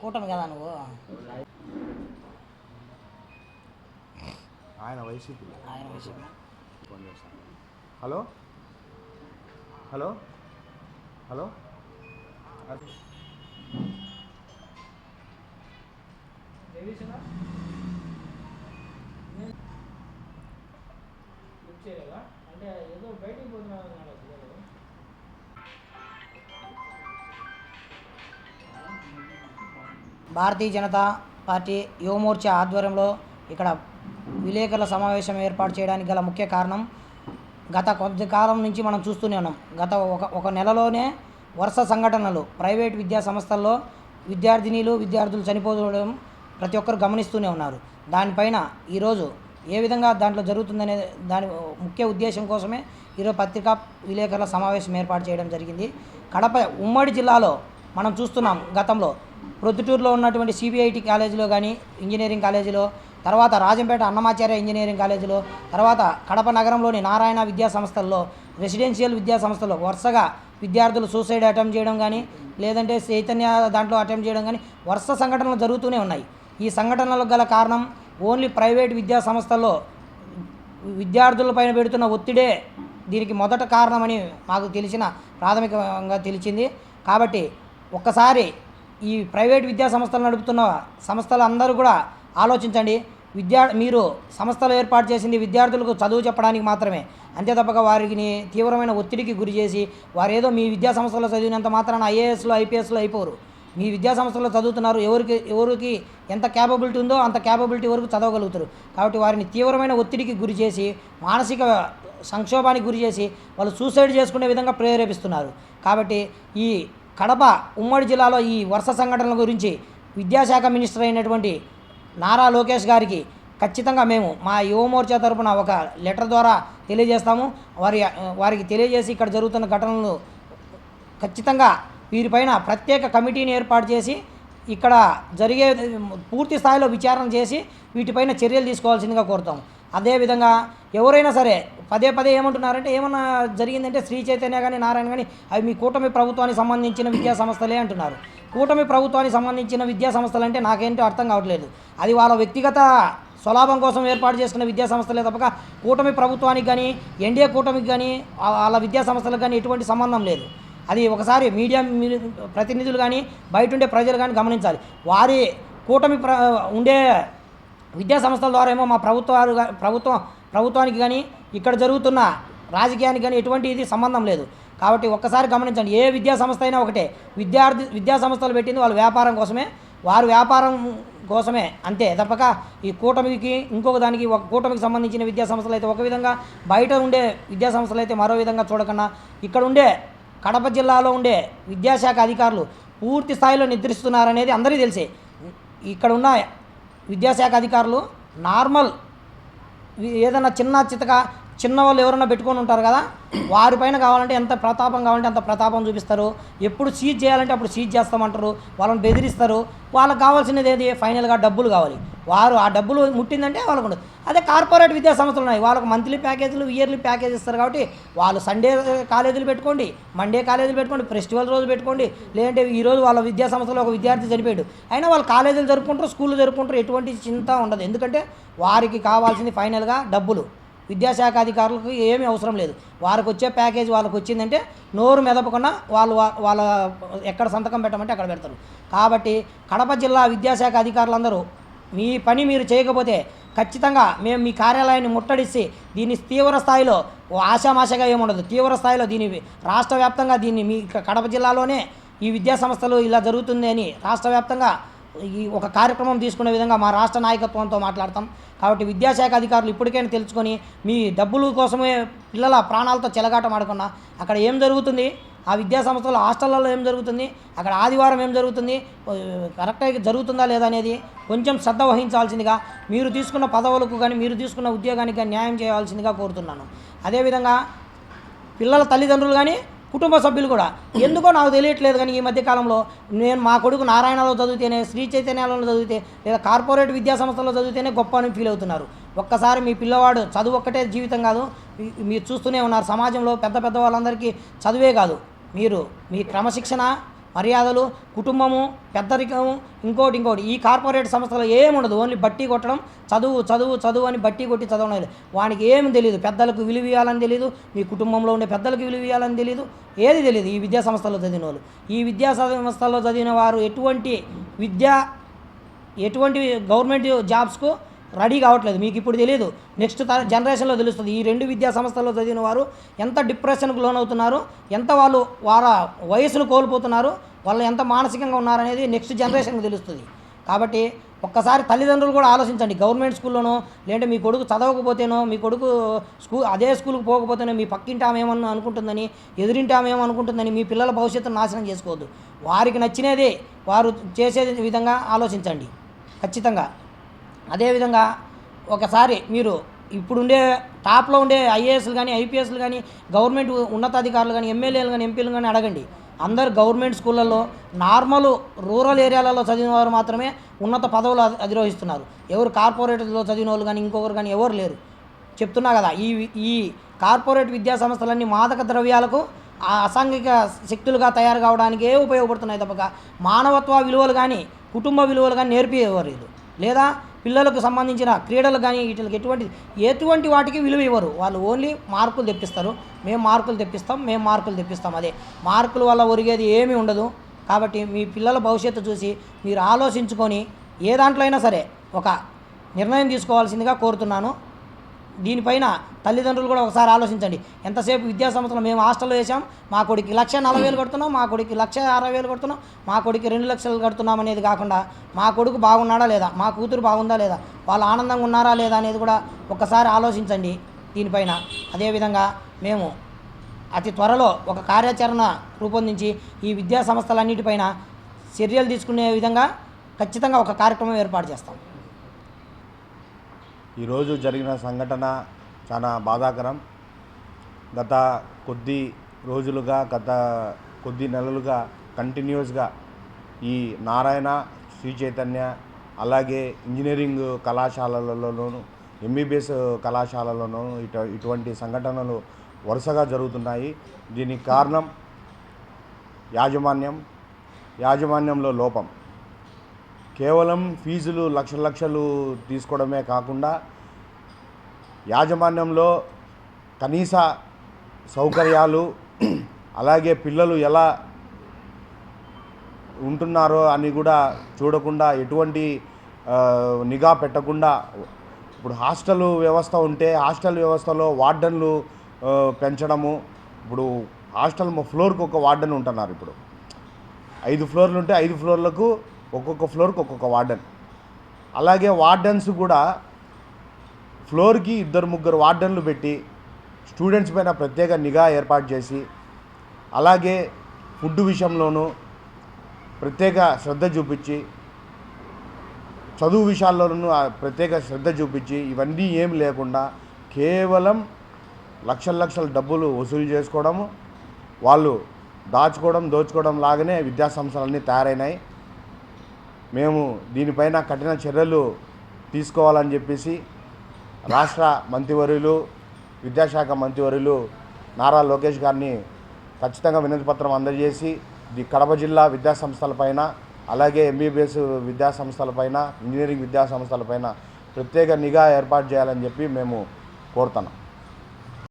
కూటమి కదా నువ్వు? ఆయన వైసీపీ. ఆయన వైసీపీ. హలో? హలో? హలో? చేయలేదా అంటే ఏదో బయటికి పోతున్నాడు భారతీయ జనతా పార్టీ యువమోర్చా ఆధ్వర్యంలో ఇక్కడ విలేకరుల సమావేశం ఏర్పాటు చేయడానికి గల ముఖ్య కారణం గత కొద్ది కాలం నుంచి మనం చూస్తూనే ఉన్నాం. గత ఒక ఒక నెలలోనే వరుస సంఘటనలు ప్రైవేట్ విద్యా సంస్థల్లో విద్యార్థినీలు విద్యార్థులు చనిపోవడం ప్రతి ఒక్కరు గమనిస్తూనే ఉన్నారు. దానిపైన ఈరోజు ఏ విధంగా దాంట్లో జరుగుతుందనే దాని ముఖ్య ఉద్దేశం కోసమే ఈరోజు పత్రికా విలేకరుల సమావేశం ఏర్పాటు చేయడం జరిగింది. కడప ఉమ్మడి జిల్లాలో మనం చూస్తున్నాం గతంలో ప్రొద్దుటూరులో ఉన్నటువంటి సిబిఐటి కాలేజీలో కానీ ఇంజనీరింగ్ కాలేజీలో తర్వాత రాజంపేట అన్నమాచార్య ఇంజనీరింగ్ కాలేజీలో తర్వాత కడప నగరంలోని నారాయణ విద్యా సంస్థల్లో రెసిడెన్షియల్ విద్యా సంస్థల్లో వరుసగా విద్యార్థులు సూసైడ్ అటెంప్ట్ చేయడం కానీ లేదంటే చైతన్య దాంట్లో అటెంప్ట్ చేయడం కానీ వరుస సంఘటనలు జరుగుతూనే ఉన్నాయి. ఈ సంఘటనలకు గల కారణం ఓన్లీ ప్రైవేట్ విద్యా సంస్థల్లో విద్యార్థులపైన పెడుతున్న ఒత్తిడే దీనికి మొదట కారణమని మాకు తెలిసిన ప్రాథమికంగా తెలిసింది. కాబట్టి ఒక్కసారి ఈ ప్రైవేట్ విద్యా సంస్థలు నడుపుతున్న సంస్థలు అందరూ కూడా ఆలోచించండి. విద్యా మీరు సంస్థలు ఏర్పాటు చేసింది విద్యార్థులకు చదువు చెప్పడానికి మాత్రమే. అంతే తప్పక వారికి తీవ్రమైన ఒత్తిడికి గురి చేసి వారేదో మీ విద్యా సంస్థలో చదివినంత మాత్రాన ఐఏఎస్లో ఐపీఎస్లో అయిపోరు. మీ విద్యా సంస్థలో చదువుతున్నారు ఎవరికి ఎవరికి ఎంత క్యాపబిలిటీ ఉందో అంత క్యాపబిలిటీ వరకు చదవగలుగుతారు. కాబట్టి వారిని తీవ్రమైన ఒత్తిడికి గురి చేసి మానసిక సంక్షోభానికి గురి చేసి వాళ్ళు సూసైడ్ చేసుకునే విధంగా ప్రేరేపిస్తున్నారు. కాబట్టి ఈ కడప ఉమ్మడి జిల్లాలో ఈ వరుస సంఘటనల గురించి విద్యాశాఖ మినిస్టర్ అయినటువంటి నారా లోకేష్ గారికి ఖచ్చితంగా మేము మా యువమోర్చా తరపున ఒక లెటర్ ద్వారా తెలియజేస్తాము. వారి వారికి తెలియజేసి ఇక్కడ జరుగుతున్న ఘటనలు ఖచ్చితంగా వీరిపైన ప్రత్యేక కమిటీని ఏర్పాటు చేసి ఇక్కడ జరిగే పూర్తి స్థాయిలో విచారణ చేసి వీటిపైన చర్యలు తీసుకోవాల్సిందిగా కోరుతాం అదేవిధంగా ఎవరైనా సరే పదే పదే ఏమంటున్నారంటే ఏమన్నా జరిగిందంటే శ్రీ చైతన్య కానీ నారాయణ కానీ అవి మీ కూటమి ప్రభుత్వానికి సంబంధించిన విద్యా సంస్థలే అంటున్నారు. కూటమి ప్రభుత్వానికి సంబంధించిన విద్యా సంస్థలు అంటే నాకేంటో అర్థం కావట్లేదు. అది వాళ్ళ వ్యక్తిగత స్వలాభం కోసం ఏర్పాటు చేసుకున్న విద్యా సంస్థలే తప్పక కూటమి ప్రభుత్వానికి కానీ ఎన్డీఏ కూటమికి కానీ వాళ్ళ విద్యా సంస్థలకు కానీ ఎటువంటి సంబంధం లేదు. అది ఒకసారి మీడియా ప్రతినిధులు కానీ బయట ఉండే ప్రజలు కానీ గమనించాలి. వారి కూటమి ప్ర ఉండే విద్యా సంస్థల ద్వారా ఏమో మా ప్రభుత్వాలు ప్రభుత్వం ప్రభుత్వానికి కానీ ఇక్కడ జరుగుతున్న రాజకీయానికి కానీ ఎటువంటి ఇది సంబంధం లేదు. కాబట్టి ఒక్కసారి గమనించండి ఏ విద్యా సంస్థ అయినా ఒకటే. విద్యార్థి విద్యా సంస్థలు పెట్టింది వాళ్ళ వ్యాపారం కోసమే. వారు వ్యాపారం కోసమే అంతే. తప్పక ఈ కూటమికి ఇంకొక దానికి ఒక కూటమికి సంబంధించిన విద్యా సంస్థలు అయితే ఒక విధంగా బయట ఉండే విద్యా సంస్థలు అయితే మరో విధంగా చూడకుండా ఇక్కడ ఉండే కడప జిల్లాలో ఉండే విద్యాశాఖ అధికారులు పూర్తి స్థాయిలో నిద్రిస్తున్నారనేది అందరికీ తెలిసే. ఇక్కడ ఉన్న విద్యాశాఖ అధికారులు నార్మల్ ఏదైనా చిన్న చితక చిన్నవాళ్ళు ఎవరైనా పెట్టుకొని ఉంటారు కదా వారిపైన కావాలంటే ఎంత ప్రతాపం కావాలంటే అంత ప్రతాపం చూపిస్తారు. ఎప్పుడు సీజ్ చేయాలంటే అప్పుడు సీజ్ చేస్తామంటారు. వాళ్ళని బెదిరిస్తారు. వాళ్ళకి కావాల్సినది ఏది? ఫైనల్గా డబ్బులు కావాలి. వారు ఆ డబ్బులు ముట్టిందంటే వాళ్ళకు ఉండదు. అదే కార్పొరేట్ విద్యా సంస్థలు ఉన్నాయి. వాళ్ళకి మంత్లీ ప్యాకేజీలు ఇయర్లీ ప్యాకేజ్ ఇస్తారు కాబట్టి వాళ్ళు సండే కాలేజీలు పెట్టుకోండి మండే కాలేజీలు పెట్టుకోండి ఫెస్టివల్ రోజు పెట్టుకోండి. లేదంటే ఈరోజు వాళ్ళ విద్యా సంస్థలో ఒక విద్యార్థి చనిపోయాడు. అయినా వాళ్ళు కాలేజీలు జరుపుకుంటారు స్కూళ్ళు జరుపుకుంటారు. ఎటువంటి చింత ఉండదు. ఎందుకంటే వారికి కావాల్సింది ఫైనల్గా డబ్బులు. విద్యాశాఖ అధికారులకు ఏమీ అవసరం లేదు. వారికి వచ్చే ప్యాకేజ్ వాళ్ళకి వచ్చిందంటే నోరు మెదపకుండా వాళ్ళు వాళ్ళ ఎక్కడ సంతకం పెట్టమంటే అక్కడ పెడతారు. కాబట్టి కడప జిల్లా విద్యాశాఖ అధికారులందరూ మీ పని మీరు చేయకపోతే ఖచ్చితంగా మేము మీ కార్యాలయాన్ని ముట్టడిసి దీన్ని తీవ్ర స్థాయిలో ఆశామాషగా ఏముండదు. తీవ్ర స్థాయిలో దీని రాష్ట్ర వ్యాప్తంగా దీన్ని మీ కడప జిల్లాలోనే ఈ విద్యా సంస్థలు ఇలా జరుగుతుంది అని రాష్ట్ర వ్యాప్తంగా ఈ ఒక కార్యక్రమం తీసుకునే విధంగా మా రాష్ట్ర నాయకత్వంతో మాట్లాడతాం. కాబట్టి విద్యాశాఖ అధికారులు ఇప్పటికైనా తెలుసుకొని మీ డబ్బుల కోసమే పిల్లల ప్రాణాలతో చెలగాటం ఆడకుండా అక్కడ ఏం జరుగుతుంది? ఆ విద్యా సంస్థలో హాస్టళ్ళలో ఏం జరుగుతుంది? అక్కడ ఆదివారం ఏం జరుగుతుంది? కరెక్ట్గా జరుగుతుందా లేదా అనేది కొంచెం శ్రద్ధ వహించాల్సిందిగా మీరు తీసుకున్న పదవులకు కానీ మీరు తీసుకున్న ఉద్యోగానికి కానీ న్యాయం చేయాల్సిందిగా కోరుతున్నాను. అదేవిధంగా పిల్లల తల్లిదండ్రులు కానీ కుటుంబ సభ్యులు కూడా. ఎందుకో నాకు తెలియట్లేదు కానీ ఈ మధ్య కాలంలో నేను మా కొడుకు నారాయణలో చదివితేనే శ్రీ చైతన్యాలలో చదివితే లేదా కార్పొరేట్ విద్యా సంస్థలో చదివితేనే గొప్ప అని ఫీల్ అవుతున్నారు. ఒక్కసారి మీ పిల్లవాడు చదువు ఒక్కటే జీవితం కాదు మీ- మీరు చూస్తూనే ఉన్నారు. సమాజంలో పెద్ద పెద్ద వాళ్ళందరికీ చదువే కాదు. మీరు మీ క్రమశిక్షణ మర్యాదలు కుటుంబము పెద్దరికము ఇంకోటి ఇంకోటి. ఈ కార్పొరేట్ సంస్థలో ఏముండదు ఓన్లీ బట్టి కొట్టడం చదువు చదువు చదువు అని బట్టి కొట్టి చదవడం లేదు. వానికి ఏమి తెలియదు పెద్దలకు విలువ ఇవ్వాలని తెలియదు మీ కుటుంబంలో ఉండే పెద్దలకు విలువ ఇవ్వాలని తెలియదు ఏది తెలియదు ఈ విద్యా సంస్థలో చదివిన వాళ్ళు. ఈ విద్యా సంస్థల్లో చదివిన వారు ఎటువంటి విద్య ఎటువంటి గవర్నమెంట్ జాబ్స్కు రెడీ కావట్లేదు. మీకు ఇప్పుడు తెలియదు నెక్స్ట్ త- జనరేషన్లో తెలుస్తుంది. ఈ రెండు విద్యా సంస్థల్లో చదివిన వారు ఎంత డిప్రెషన్కు లోనవుతున్నారు ఎంత వాళ్ళు వాళ్ళ వయసును కోల్పోతున్నారు వాళ్ళు ఎంత మానసికంగా ఉన్నారనేది నెక్స్ట్ జనరేషన్కి తెలుస్తుంది. కాబట్టి ఒక్కసారి తల్లిదండ్రులు కూడా ఆలోచించండి. గవర్నమెంట్ స్కూల్లోనో లేదంటే మీ కొడుకు చదవకపోతేనో మీ కొడుకు స్కూల్ అదే స్కూల్కి పోకపోతేనో మీ పక్కింటి ఆమె ఏమన్నా అనుకుంటుందని ఎదురింటి ఆమె ఏమనుకుంటుందని మీ పిల్లల భవిష్యత్తును నాశనం చేసుకోవద్దు. వారికి నచ్చినదే వారు చేసే విధంగా ఆలోచించండి. ఖచ్చితంగా. అదేవిధంగా ఒకసారి మీరు ఇప్పుడుండే టాప్లో ఉండే ఐఏఎస్లు కానీ ఐపీఎస్లు కానీ గవర్నమెంట్ ఉన్నతాధికారులు కానీ ఎమ్మెల్యేలు కానీ ఎంపీలు కానీ అడగండి. అందరు గవర్నమెంట్ స్కూళ్ళల్లో నార్మల్ రూరల్ ఏరియాలలో చదివిన వారు మాత్రమే ఉన్నత పదవులు అధిరోహిస్తున్నారు. ఎవరు కార్పొరేట్లో చదివిన వాళ్ళు కానీ ఇంకొకరు కానీ ఎవరు లేరు. చెప్తున్నా కదా ఈ ఈ కార్పొరేట్ విద్యా సంస్థలన్నీ మాదక ద్రవ్యాలకు ఆ అసాంఘిక శక్తులుగా తయారు కావడానికే ఉపయోగపడుతున్నాయి తప్పక. మానవత్వ విలువలు కానీ కుటుంబ విలువలు కానీ నేర్పేవారు ఇది లేదా పిల్లలకు సంబంధించిన క్రీడలు కానీ వీటికి ఎటువంటి ఎటువంటి వాటికి విలువ ఇవ్వరు. వాళ్ళు ఓన్లీ మార్కులు తెప్పిస్తారు. మేము మార్కులు తెప్పిస్తాం మేము మార్కులు తెప్పిస్తాం అదే. మార్కుల వల్ల ఒరిగేది ఏమీ ఉండదు. కాబట్టి మీ పిల్లల భవిష్యత్తు చూసి మీరు ఆలోచించుకొని ఏ దాంట్లో అయినా సరే ఒక నిర్ణయం తీసుకోవాల్సిందిగా కోరుతున్నాను. దీనిపైన తల్లిదండ్రులు కూడా ఒకసారి ఆలోచించండి. ఎంతసేపు విద్యా సంస్థలు మేము హాస్టల్లో వేసాం మా కొడుకు లక్ష నలభై వేలు కడుతున్నాం మా కొడుకు లక్ష అరవై వేలు కడుతున్నాం మా కొడుకు రెండు లక్షలు కడుతున్నాం అనేది కాకుండా మా కొడుకు బాగున్నాడా లేదా మా కూతురు బాగుందా లేదా వాళ్ళు ఆనందంగా ఉన్నారా లేదా అనేది కూడా ఒకసారి ఆలోచించండి దీనిపైన. అదేవిధంగా మేము అతి త్వరలో ఒక కార్యాచరణ రూపొందించి ఈ విద్యా సంస్థలన్నిటిపైన చర్యలు తీసుకునే విధంగా ఖచ్చితంగా ఒక కార్యక్రమం ఏర్పాటు చేస్తాం. ఈరోజు జరిగిన సంఘటన చాలా బాధాకరం. గత కొద్ది రోజులుగా గత కొద్ది నెలలుగా కంటిన్యూస్గా ఈ నారాయణ శ్రీ చైతన్య అలాగే ఇంజనీరింగ్ కళాశాలలలోనూ ఎంబీబీఎస్ కళాశాలలోనూ ఇటు ఇటువంటి సంఘటనలు వరుసగా జరుగుతున్నాయి. దీనికి కారణం యాజమాన్యం యాజమాన్యంలో లోపం. కేవలం ఫీజులు లక్ష లక్షలు తీసుకోవడమే కాకుండా యాజమాన్యంలో కనీస సౌకర్యాలు అలాగే పిల్లలు ఎలా ఉంటున్నారో అని కూడా చూడకుండా ఎటువంటి నిఘా పెట్టకుండా ఇప్పుడు హాస్టల్ వ్యవస్థ ఉంటే హాస్టల్ వ్యవస్థలో వార్డన్లు పెంచడము. ఇప్పుడు హాస్టల్ ఫ్లోర్కి ఒక వార్డెన్ ఉంటున్నారు ఇప్పుడు. ఐదు ఫ్లోర్లు ఉంటే ఐదు ఫ్లోర్లకు ఒక్కొక్క ఫ్లోర్కి ఒక్కొక్క వార్డెన్. అలాగే వార్డెన్స్ కూడా ఫ్లోర్కి ఇద్దరు ముగ్గురు వార్డెన్లు పెట్టి స్టూడెంట్స్ పైన ప్రత్యేక నిఘా ఏర్పాటు చేసి అలాగే ఫుడ్ విషయంలోనూ ప్రత్యేక శ్రద్ధ చూపించి చదువు విషయాల్లోనూ ప్రత్యేక శ్రద్ధ చూపించి ఇవన్నీ ఏం లేకుండా కేవలం లక్షల లక్షల డబ్బులు వసూలు చేసుకోవడము వాళ్ళు దాచుకోవడం దోచుకోవడం లాగానే విద్యా సంస్థలన్నీ తయారైనాయి. మేము దీనిపైన కఠిన చర్యలు తీసుకోవాలని చెప్పేసి రాష్ట్ర మంత్రివర్యులు విద్యాశాఖ మంత్రివర్యులు నారా లోకేష్ గారిని ఖచ్చితంగా వినతి పత్రం అందజేసి ది కడప జిల్లా విద్యాసంస్థలపైన అలాగే ఎంబీబీఎస్ విద్యాసంస్థలపైన ఇంజనీరింగ్ విద్యాసంస్థలపైన ప్రత్యేక నిఘా ఏర్పాటు చేయాలని చెప్పి మేము కోరుతున్నాం.